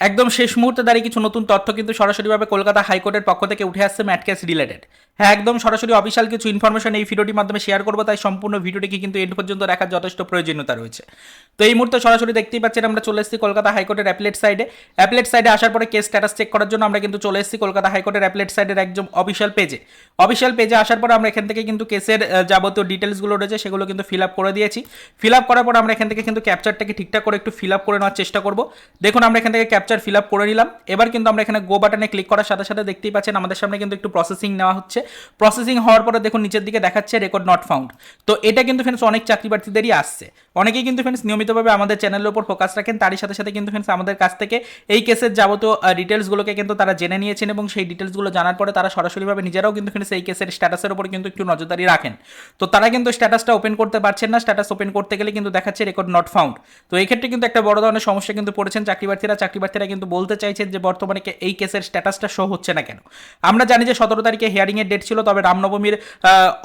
একদম শেষ মুহূর্তে দাঁড়িয়ে কিছু নতুন তথ্য কিন্তু সরাসরিভাবে কলকাতা হাইকোর্টের পক্ষ থেকে উঠে আসছে ম্যাটকেস রিলেটেড। হ্যাঁ একদম সরাসরি অফিসিয়াল কিছু ইনফরমেশন এই ভিডিওটির মাধ্যমে শেয়ার করব, তাই সম্পূর্ণ ভিডিওটিকে কিন্তু এন্ড পর্যন্ত দেখার যথেষ্ট প্রয়োজনীয়তা রয়েছে। তো এই মুহূর্তে সরাসরি দেখতেই পাচ্ছেন, আমরা চলে এসেছি কলকাতা হাইকোর্টের অ্যাপলেট সাইডে অ্যাপলেট সাইডে আসার পরে কেস স্ট্যাটাস চেক করার জন্য আমরা কিন্তু চলে এসেছি কলকাতা হাইকোর্টের অ্যাপলেট সাইডের একদম অফিসিয়াল পেজে অফিসিয়াল পেজে আসার পর আমরা এখান থেকে কিন্তু কেসের যাবতীয় ডিটেলসগুলো রয়েছে, সেগুলো কিন্তু ফিল আপ করে দিয়েছি। ফিল আপ করার পর আমরা এখান থেকে কিন্তু ক্যাপচারটাকে ঠিকঠাক করে একটু ফিল আপ করে নেওয়ার চেষ্টা করব। দেখুন, আমরা এখান থেকে ক্যাপচার ফিল আপ করে নিলাম। এবার কিন্তু আমরা এখানে গো বাটনে ক্লিক করার সাথে সাথে দেখতেই পাচ্ছেন আমাদের সামনে কিন্তু একটু প্রসেসিং নেওয়া হচ্ছে। প্রসেসিং হওয়ার পরে দেখুন নিচের দিকে দেখাচ্ছে রেকর্ড নট ফাউন্ড তো এটা কিন্তু ফ্রেন্ডস অনেক চাকরি প্রার্থীদেরই আসছে। অনেকেই কিন্তু ফ্রেন্ডস নিয়মিতভাবে আমাদের চ্যানেলের উপর ফোকাস রাখেন। তারই সাথে সাথে কিন্তু ফ্রেন্ডস আমাদের কাছ থেকে এই কেসের যাবতীয় ডিটেলসগুলোকে কিন্তু তারা জেনে নিয়েছেন এবং সেই ডিটেলসগুলো জানার পরে তারা সরাসরিভাবে নিজেরাও কিন্তু ফ্রেন্ডস এই কেসের স্ট্যাটাসের উপর কিন্তু একটু নজরদারি রাখেন। তো তারা কিন্তু স্ট্যাটাসটা ওপেন করতে পারছেন না। স্ট্যাটাস ওপেন করতে গেলে কিন্তু দেখাচ্ছে রেকর্ড নট ফাউন্ড তো এই ক্ষেত্রে কিন্তু একটা বড় ধরনের সমস্যা কিন্তু পড়েছেন চাকরি প্রার্থীরা চাকরি প্রার্থীরা কিন্তু বলতে চাইছেন যে বর্তমানে এই কেসের স্ট্যাটাসটা শো হচ্ছে না কেন। আমরা জানি যে সতেরো তারিখে হিয়ারিংয়ের ডেট ছিল, তবে রামনবমীর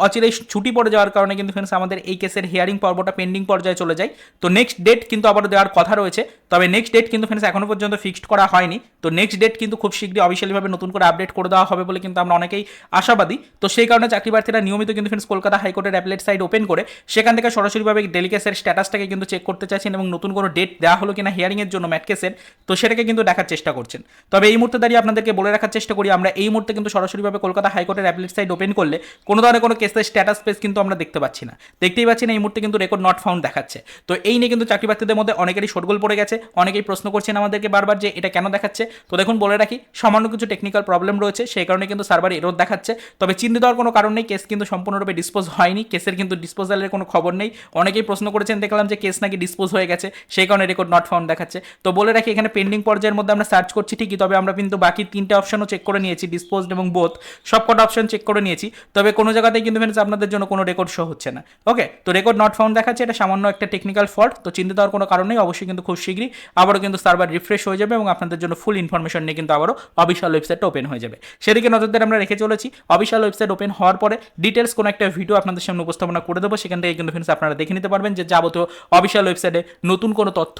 অচিরেই ছুটি পড়ে যাওয়ার কারণে কিন্তু ফ্রেন্ডস আমাদের এই কেসের হিয়ারিং পর্বটা পেন্ডিং পর্যায়ে চলে যায়। তো নেক্সট ডেট কিন্তু আবার দেওয়ার কথা রয়েছে, তবে নেক্সট ডেট কিন্তু ফ্রেন্ডস এখনও পর্যন্ত ফিক্সড করা হয়নি। তো নেক্সট ডেট কিন্তু খুব শীঘ্রই অফিসিয়ালিভাবে নতুন করে আপডেট করে দেওয়া হবে বলে কিন্তু আমরা অনেকেই আশাবাদী। তো সেই কারণে চাকরি প্রার্থীরা নিয়মিত কিন্তু ফ্রেন্ডস কলকাতা হাইকোর্টের অ্যাপলেট সাইট ওপেন করে, সেখান থেকে সরাসরিভাবে ডেলিকেসের স্ট্যাটাসটাকে কিন্তু চেক করতে চাইছেন এবং নতুন কোনো ডেট দেওয়া হলো কিনা হিয়ারিংয়ের জন্য ম্যাটকেসের তো সেটাকে কিন্তু দেখার চেষ্টা করছেন। তবে এই মুহূর্তে দাঁড়িয়ে আপনাদেরকে বলে রাখার চেষ্টা করি, আমরা এই মুহূর্তে কিন্তু সরাসরিভাবে কলকাতা হাইকোর্টের অ্যাপলেট সাইট ওপেন করলে কোনো ধরনের কোনো কেসের স্ট্যাটাস পেজ কিন্তু আমরা দেখতে পাচ্ছি না। দেখতেই পাচ্ছি না এই মুহূর্তে কিন্তু রেকর্ড নট ফাউন্ড দেখাচ্ছে। তো এই নিয়ে কিন্তু চাকরি প্রার্থীদের মধ্যে অনেকেরই শোরগোল পড়ে গেছে, অনেকেই প্রশ্ন করছেন আমাদেরকে বারবার যে এটা কেন দেখাচ্ছে। তো দেখুন, বলে রাখি, সামান্য কিছু টেকনিক্যাল প্রবলেম রয়েছে, সেই কারণে কিন্তু সার্ভার এরোধ দেখাচ্ছে। তবে চিন্তিত হওয়ার কোনো কারণ নেই কেস কিন্তু সম্পূর্ণরূপে ডিসপোজ হয়নি কেসের কিন্তু ডিসপোজালের কোনো খবর নেই। অনেকেই প্রশ্ন করেছেন, দেখলাম যে কেস নাকি ডিসপোজ হয়ে গেছে, সেই কারণে রেকর্ড নট ফাউন্ড দেখাচ্ছে। তো বলে রাখি, এখানে পেন্ডিং পর্যায়ের মধ্যে আমরা সার্চ করছি ঠিকই, তবে আমরা কিন্তু বাকি তিনটে অপশনও চেক করে নিয়েছি ডিসপোজড এবং বোথ সব কটা অপশন চেক করে নিয়েছি, তবে কোনো জায়গাতেই কিন্তু ফ্রেন্ডস আপনাদের জন্য কোনো রেকর্ড শো হচ্ছে না। ওকে তো রেকর্ড নট ফাউন্ড দেখাচ্ছে, এটা সামান্য একটা টেকনিক্যাল ফল্ট তো চিন্তিত হওয়ার কোনো কারণ নেই, অবশ্যই কিন্তু খুব শীঘ্রই আবারও কিন্তু সার্ভার রিফ্রেশ হয়ে যাবে এবং আপনাদের জন্য ফুল ইনফরমেশন নিয়ে কিন্তু আবারও অফিসিয়াল ওয়েবসাইটটা ওপেন হয়ে যাবে। সেদিকে নজরদারি আমরা রেখে চলেছি অফিসিয়াল ওয়েবসাইট ওপেন হওয়ার পরে ডিটেলস কোনো একটা ভিডিও আপনাদের সামনে উপস্থাপনা করে দেবো, সেখান থেকে কিন্তু ফ্রেন্ডস আপনারা দেখে নিতে পারবেন যে যাবতীয় অফিসিয়াল ওয়েবসাইটে নতুন কোনো তথ্য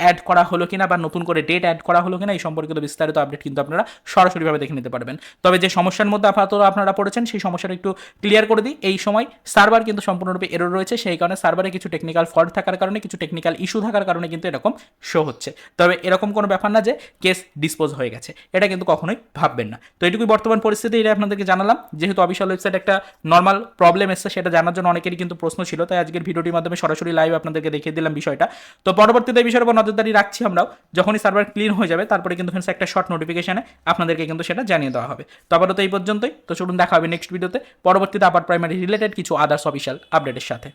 অ্যাড করা হলো কিনা বা নতুন করে ডেট অ্যাড করা হলো কিনা এই সম্পর্কিত বিস্তারিত আপডেট কিন্তু আপনারা সরাসরিভাবে দেখে নিতে পারবেন। তবে যে সমস্যার মধ্যে আপাতত আপনারা পড়েছেন, সেই সমস্যাটা একটু ক্লিয়ার করে দিই। এই সময় সার্ভার কিন্তু সম্পূর্ণরূপে এরর রয়েছে, সেই কারণে সার্ভারে কিছু টেকনিক্যাল ফল্ট থাকার কারণে, কিছু টেকনিক্যাল ইস্যু থাকার কারণে কিন্তু এরকম শো হচ্ছে। তবে এরকম কোনো ব্যাপার না যে কেস ডিসপোজ হয়ে গেছে, এটা কিন্তু কখনোই ভাববেন না। তো এটুকুই বর্তমান পরিস্থিতি এটা আপনাদেরকে জানালাম। যেহেতু অফিসিয়াল ওয়েবসাইট একটা নর্মাল প্রবলেম এসছে, সেটা জানার জন্য অনেকেরই কিন্তু প্রশ্ন ছিল, তাই আজকের ভিডিওটির মাধ্যমে সরাসরি লাইভ আপনাদেরকে দেখিয়ে দিলাম বিষয়টা। তো পরবর্তীতে এই বিষয়ের উপর নজরদারি রাখছি আমরাও। যখনই সার্ভার ক্লিন হয়ে যাবে, তারপরে কিন্তু ফ্রেন্ডস একটা শর্ট নোটিফিকেশনে আপনাদেরকে কিন্তু সেটা জানিয়ে দেওয়া হবে। তো আপাতত এই পর্যন্তই। তো চলুন দেখা হবে নেক্সট ভিডিওতে পরবর্তীতে আবার প্রাইমারি রিলেটেড কিছু আদার্স অফিসিয়াল আপডেটের সাথে।